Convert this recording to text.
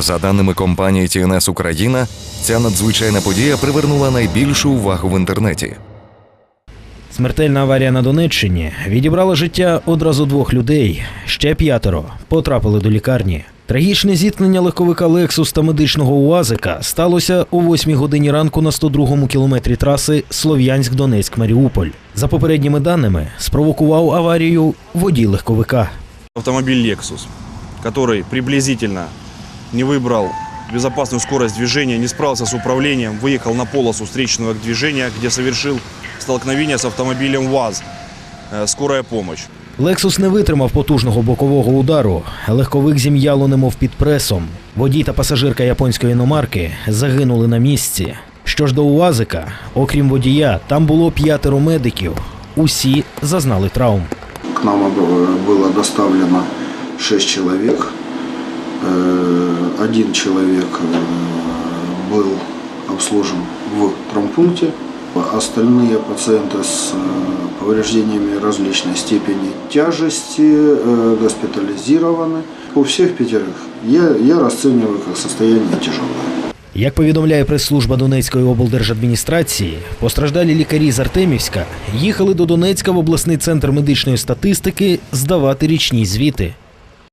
За даними компанії TNS Україна, ця надзвичайна подія привернула найбільшу увагу в інтернеті. Смертельна аварія на Донеччині відібрала життя одразу двох людей. Ще п'ятеро потрапили до лікарні. Трагічне зіткнення легковика Лексус та медичного УАЗика сталося о 8 годині ранку на 102-му кілометрі траси Слов'янськ-Донецьк-Маріуполь. За попередніми даними, спровокував аварію водій легковика. Автомобиль Lexus, который приблизительно не выбрал безопасную скорость движения, не справился с управлением, выехал на полосу встречного движения, где совершил столкновение с автомобилем ВАЗ э, «Скорая помощь». Лексус не витримав потужного бокового удару. Легковик зім'яло немов під пресом. Водій та пасажирка японської іномарки загинули на місці. Що ж до УАЗика, окрім водія, там було п'ятеро медиків. Усі зазнали травм. К нам об- было доставлено 6 человек. Э, Один человек э, был обслужен в травмпункте. Остальные пациенты с э, повреждениями различной степени тяжести э, госпитализированы. У всех пятерых я, я расцениваю как состояние тяжелое. Як повідомляє прес-служба Донецької облдержадміністрації, постраждалі лікарі з Артемівська їхали до Донецька в обласний центр медичної статистики здавати річні звіти.